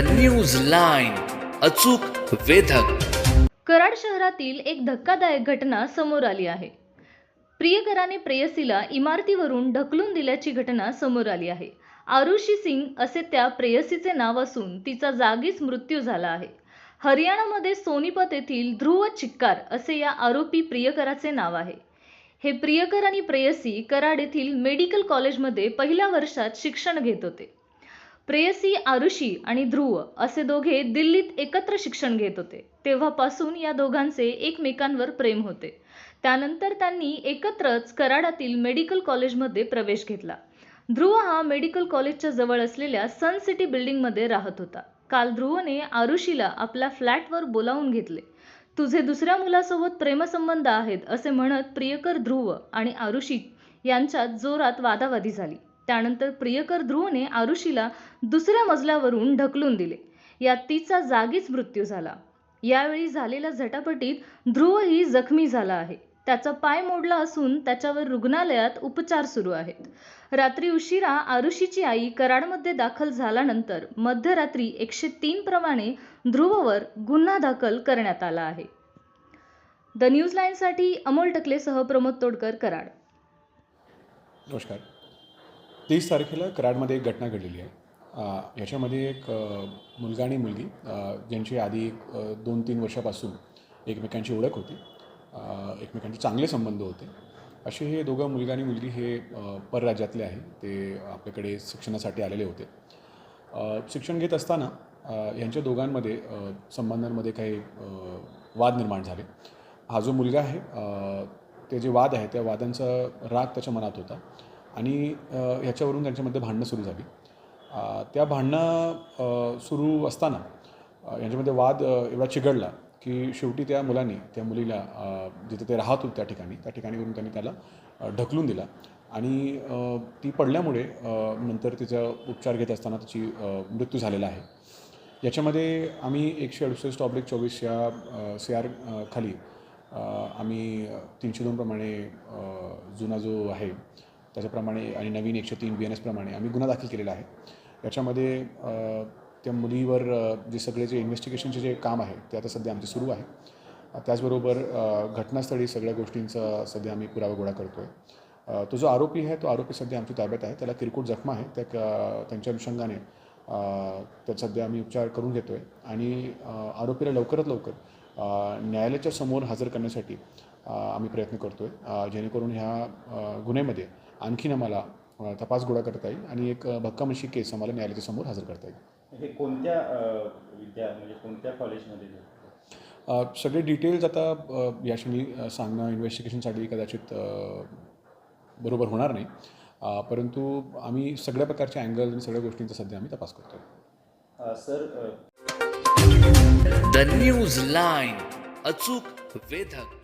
News line अचूक वेधक. कराड शहरातील एक धक्कादायक घटना समोर आली आहे. प्रियकराने प्रेयसीला इमारतीवरून ढकलून दिल्याची घटना समोर आली आहे. आरुषी सिंग असे त्या प्रेयसीचे नाव असून तिचा जागीच मृत्यू झाला आहे. हरियाणामध्ये सोनीपत येथील ध्रुव चिक्कार असे या आरोपी प्रियकराचे नाव आहे. हे प्रियकर आणि प्रेयसी कराड येथील मेडिकल कॉलेजमध्ये पहिल्या वर्षात शिक्षण घेत होते. प्रेयसी आरुषी आणि ध्रुव असे दोघे दिल्लीत एकत्र शिक्षण घेत होते. तेव्हापासून या दोघांचे एकमेकांवर प्रेम होते. त्यानंतर त्यांनी एकत्रच कराडातील मेडिकल कॉलेजमध्ये प्रवेश घेतला. ध्रुव हा मेडिकल कॉलेजच्या जवळ असलेल्या सन सिटी बिल्डिंगमध्ये राहत होता. काल ध्रुवने आरुषीला आपल्या फ्लॅटवर बोलावून घेतले. तुझे दुसऱ्या मुलासोबत प्रेमसंबंध आहेत असे म्हणत प्रियकर ध्रुव आणि आरुषी यांच्यात जोरात वादावादी झाली. त्यानंतर प्रियकर ध्रुवने आरुषीला दुसऱ्या मजल्यावरून ढकलून दिले. यात तिचा जागीच मृत्यू झाला. यावेळी झालेल्या झटापटीत ध्रुवही जखमी झाला आहे. त्याचा पाय मोडला असून त्याच्यावर रुग्णालयात उपचार सुरू आहेत. रात्री उशिरा आरुषीची आई कराडमध्ये दाखल झाल्यानंतर मध्यरात्री एकशे तीन प्रमाणे ध्रुववर गुन्हा दाखल करण्यात आला आहे. द न्यूज लाईनसाठी अमोल टकलेसह प्रमोद तोडकर कराड. नमस्कार. तीस तारखेला कराडमध्ये एक घटना घडलेली आहे. याच्यामध्ये एक मुलगा आणि मुलगी ज्यांची आधी एक दोन तीन वर्षापासून एकमेकांची ओळख होती. एकमेकांचे चांगले संबंध होते. असे हे दोघं मुलगा आणि मुलगी हे परराज्यातले आहे. ते आपल्याकडे शिक्षणासाठी आलेले होते. शिक्षण घेत असताना यांच्या दोघांमध्ये संबंधांमध्ये काही वाद निर्माण झाले. हा जो मुलगा आहे ते जे वाद आहे त्या वादांचा राग त्याच्या मनात होता. आणि ह्याच्यावरून त्यांच्यामध्ये भांडणं सुरू झाली. त्या भांडणं सुरू असताना यांच्यामध्ये वाद एवढा चिघडला की शेवटी त्या मुलांनी त्या मुलीला जिथे ते राहत होते त्या ठिकाणी त्या ठिकाणीवरून त्यांनी त्याला ढकलून दिला. आणि ती पडल्यामुळे नंतर तिचा उपचार घेत असताना तिची मृत्यू झालेला आहे. याच्यामध्ये आम्ही एकशे अडुसष्ट ऑब्लिक चोवीस या सी आर खाली आम्ही तीनशे दोनप्रमाणे जुना जो आहे त्याच्याप्रमाणे आणि नवीन एकशे तीन बी एन एसप्रमाणे आम्ही गुन्हा दाखल केलेला आहे. याच्यामध्ये त्या मुलीवर जे सगळे जे इन्व्हेस्टिगेशनचे जे काम आहे ते आता सध्या आमचे सुरू आहे. त्याचबरोबर घटनास्थळी सगळ्या गोष्टींचा सध्या आम्ही पुरावा गोळा करतो आहे तो जो आरोपी आहे तो आरोपी सध्या आमच्या ताब्यात आहे. त्याला किरकोळ जखमा आहे त्या त्यांच्या अनुषंगाने त्यात सध्या आम्ही उपचार करून घेतो आहे आणि आरोपीला लवकरात लवकर न्यायालयाच्या समोर हजर करण्यासाठी आम्ही प्रयत्न करतो आहे जेणेकरून ह्या गुन्ह्यामध्ये आणखीन आम्हाला तपास गोळा करता येईल आणि एक अ, भक्कम अशी केस आम्हाला न्यायालयाच्या समोर हजर करता येईल. हे कोणत्या विद्या म्हणजे कोणत्या कॉलेजमध्ये सगळे डिटेल्स आता या क्षणी सांगणं इन्व्हेस्टिगेशनसाठी कदाचित बरोबर होणार नाही. परंतु आम्ही सगळ्या प्रकारच्या अँगल आणि सगळ्या गोष्टींचा सध्या आम्ही तपास करतो सर द न्यूज लाईन अचूक वेधक.